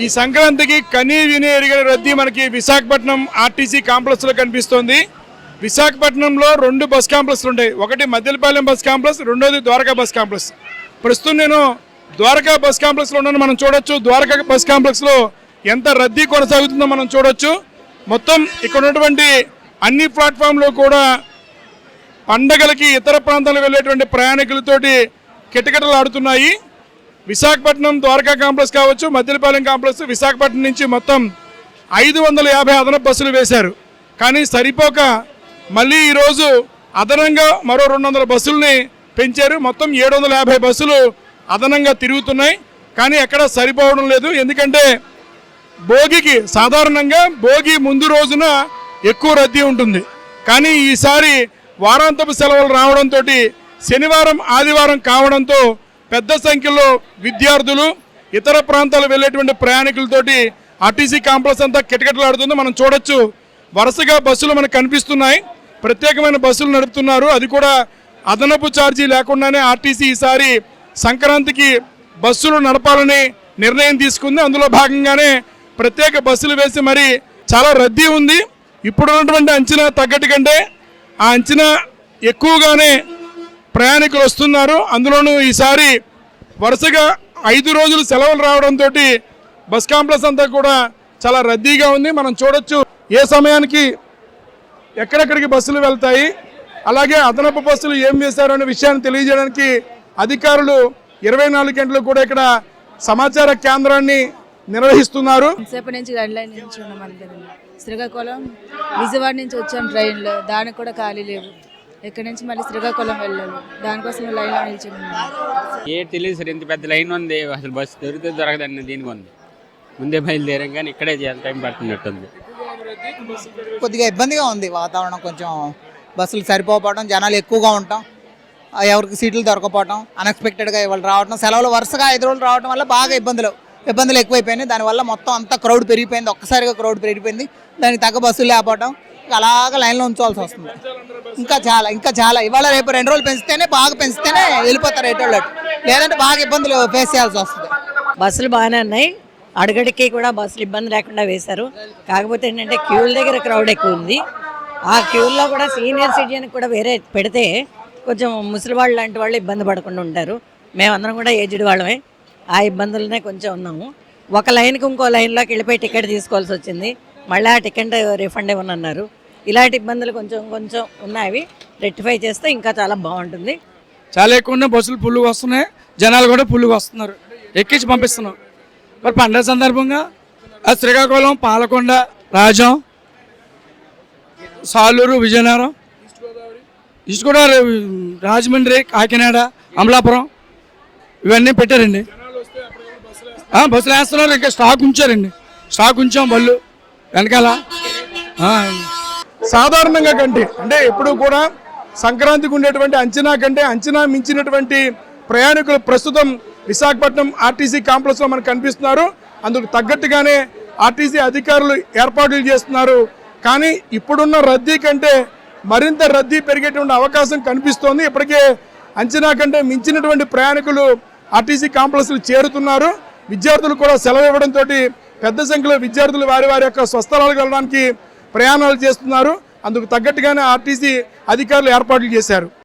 ఈ సంక్రాంతికి కనీ విని ఎరిగిన రద్దీ మనకి విశాఖపట్నం ఆర్టీసీ కాంప్లెక్స్లో కనిపిస్తోంది. విశాఖపట్నంలో రెండు బస్ కాంప్లెక్స్లు ఉంటాయి. ఒకటి మద్దెలపాలెం బస్ కాంప్లెక్స్ రెండోది ద్వారకా బస్ కాంప్లెక్స్. ప్రస్తుతం నేను ద్వారకా బస్ కాంప్లెక్స్లో ఉన్నాను. మనం చూడొచ్చు ద్వారకా బస్ కాంప్లెక్స్లో ఎంత రద్దీ కొనసాగుతుందో మనం చూడొచ్చు. మొత్తం ఇక్కడ ఉన్నటువంటి అన్ని ప్లాట్ఫామ్లో కూడా పండగలకి ఇతర ప్రాంతాలకు వెళ్ళేటువంటి ప్రయాణికులతోటి కిటకిటలు ఆడుతున్నాయి విశాఖపట్నం ద్వారకా కాంప్లెక్స్ కావచ్చు మద్దిలపాలెం కాంప్లెక్స్ విశాఖపట్నం నుంచి మొత్తం ఐదు వందల యాభై అదనపు బస్సులు వేశారు. కానీ సరిపోక మళ్ళీ ఈరోజు అదనంగా మరో రెండు వందల బస్సుల్ని పెంచారు. మొత్తం ఏడు వందల యాభై బస్సులు అదనంగా తిరుగుతున్నాయి. కానీ ఎక్కడ సరిపోవడం లేదు. ఎందుకంటే భోగికి సాధారణంగా భోగి ముందు రోజున ఎక్కువ రద్దీ ఉంటుంది. కానీ ఈసారి వారాంతపు సెలవులు రావడంతో శనివారం ఆదివారం కావడంతో పెద్ద సంఖ్యలో విద్యార్థులు ఇతర ప్రాంతాలు వెళ్ళేటువంటి ప్రయాణికులతోటి ఆర్టీసీ కాంప్లెక్స్ అంతా కిటకిటలాడుతుంది. మనం చూడొచ్చు వరుసగా బస్సులు మనకు కనిపిస్తున్నాయి. ప్రత్యేకమైన బస్సులు నడుపుతున్నారు. అది కూడా అదనపు ఛార్జీ లేకుండానే ఆర్టీసీ ఈసారి సంక్రాంతికి బస్సులు నడపాలని నిర్ణయం తీసుకుంది. అందులో భాగంగానే ప్రత్యేక బస్సులు వేసి మరి చాలా రద్దీ ఉంది. ఇప్పుడున్నటువంటి అంచనా తగ్గట్టు కంటే ఆ అంచనా ఎక్కువగానే ప్రయాణికులు వస్తున్నారు. అందులోనూ ఈసారి వరుసగా ఐదు రోజులు సెలవులు రావడంతో బస్ కాంప్లెక్స్ అంతా కూడా చాలా రద్దీగా ఉంది. మనం చూడొచ్చు ఏ సమయానికి ఎక్కడెక్కడికి బస్సులు వెళ్తాయి అలాగే అదనపు బస్సులు ఏం చేశారు అనే విషయాన్ని తెలియజేయడానికి అధికారులు ఇరవై నాలుగు గంటలు కూడా ఇక్కడ సమాచార కేంద్రాన్ని నిర్వహిస్తున్నారు. నుంచి రెడ్ లైన్ నుంచి ఉన్నాం శ్రీకాకుళం విజయవాడ నుంచి వచ్చాం ట్రైన్లో. దానికి కూడా ఖాళీ లేవు. ఇక్కడ నుంచి మళ్ళీ శ్రీకాకుళం వెళ్ళాలి? దానికోసం లైన్లో ఏ తెలియదు సార్ ఇంత పెద్ద లైన్ ఉంది. అసలు బస్సు దొరికితే దొరకదండి దీనికి ఉంది ముందే బయలుదేరాం కానీ ఇక్కడే టైం పడుతున్నట్టుంది. కొద్దిగా ఇబ్బందిగా ఉంది వాతావరణం కొంచెం. బస్సులు సరిపోవడం జనాలు ఎక్కువగా ఉంటాం. ఆ, ఎవరికి సీట్లు దొరకపోవడం అన్ఎక్స్పెక్టెడ్గా ఇవాళ రావడం సెలవులు వరుసగా ఐదు రోజులు రావడం వల్ల బాగా ఇబ్బందులు. ఇబ్బందులు ఎక్కువైపోయినాయి. దానివల్ల మొత్తం అంతా క్రౌడ్ పెరిగిపోయింది. ఒక్కసారిగా క్రౌడ్ పెరిగిపోయింది. దానికి తగ్గ బస్సులు లేకపోవడం. అలాగ లైన్లో ఉంచవలసి వస్తుంది. ఇంకా చాలా ఇంకా చాలా. ఇవాళ రేపు రెండు రోజులు పెంచితేనే బాగా పెంచితేనే వెళ్ళిపోతారు ఎటోళ్ళు లేదంటే బాగా ఇబ్బందులు ఫేస్ చేయాల్సి వస్తుంది. బస్సులు బాగానే ఉన్నాయి. అడుగడికి కూడా బస్సులు ఇబ్బంది లేకుండా వేశారు. కాకపోతే ఏంటంటే క్యూల దగ్గర క్రౌడ్ ఎక్కువ ఉంది. ఆ క్యూల్లో కూడా సీనియర్ సిటిజన్ కూడా వేరే పెడితే కొంచెం ముసలి వాళ్ళు లాంటి వాళ్ళు ఇబ్బంది పడకుండా ఉంటారు. మేమందరం కూడా ఏజ్డ్ వాళ్ళమే. ఆ ఇబ్బందులనే కొంచెం ఉన్నాము. ఒక లైన్కి ఇంకో లైన్లోకి వెళ్ళిపోయి టికెట్ తీసుకోవాల్సి వచ్చింది. మళ్ళీ ఆ టికెట్ రిఫండ్ ఇవ్వనన్నారు. ఇలాంటి ఇబ్బందులు కొంచెం కొంచెం ఉన్నాయి. రెక్టిఫై చేస్తే ఇంకా చాలా బాగుంటుంది. చాలా ఎక్కువ ఉన్న బస్సులు పుల్లుగా వస్తున్నాయి. జనాలు కూడా పుల్లుగా వస్తున్నారు. ఎక్కించి పంపిస్తున్నాం. మరి పండుగ సందర్భంగా ఆ శ్రీకాకుళం పాలకొండ రాజం సాలూరు విజయనగరం ఈస్ట్ గోదావరి రాజమండ్రి కాకినాడ అమలాపురం ఇవన్నీ పెట్టారండి. బస్సులు వేస్తున్నారు. ఇంకా స్టాక్ ఉంచారండి. స్టాక్ ఉంచాం బళ్ళు. వెనకాల. సాధారణంగా కంటే అంటే ఎప్పుడు కూడా సంక్రాంతికి ఉండేటువంటి అంచనా కంటే అంచనా మించినటువంటి ప్రయాణికులు ప్రస్తుతం విశాఖపట్నం ఆర్టీసీ కాంప్లెక్స్లో మనకు కనిపిస్తున్నారు. అందుకు తగ్గట్టుగానే ఆర్టీసీ అధికారులు ఏర్పాట్లు చేస్తున్నారు. కానీ ఇప్పుడున్న రద్దీ కంటే మరింత రద్దీ పెరిగేటువంటి అవకాశం కనిపిస్తోంది. ఇప్పటికే అంచనా కంటే మించినటువంటి ప్రయాణికులు ఆర్టీసీ కాంప్లెక్స్లు చేరుతున్నారు. విద్యార్థులు కూడా సెలవు ఇవ్వడంతో పెద్ద సంఖ్యలో విద్యార్థులు వారి వారి యొక్క స్వస్థలాలకు వెళ్ళడానికి ప్రయాణాలు చేస్తున్నారు. అందుకు తగ్గట్టుగానే ఆర్టీసీ అధికారులు ఏర్పాట్లు చేశారు.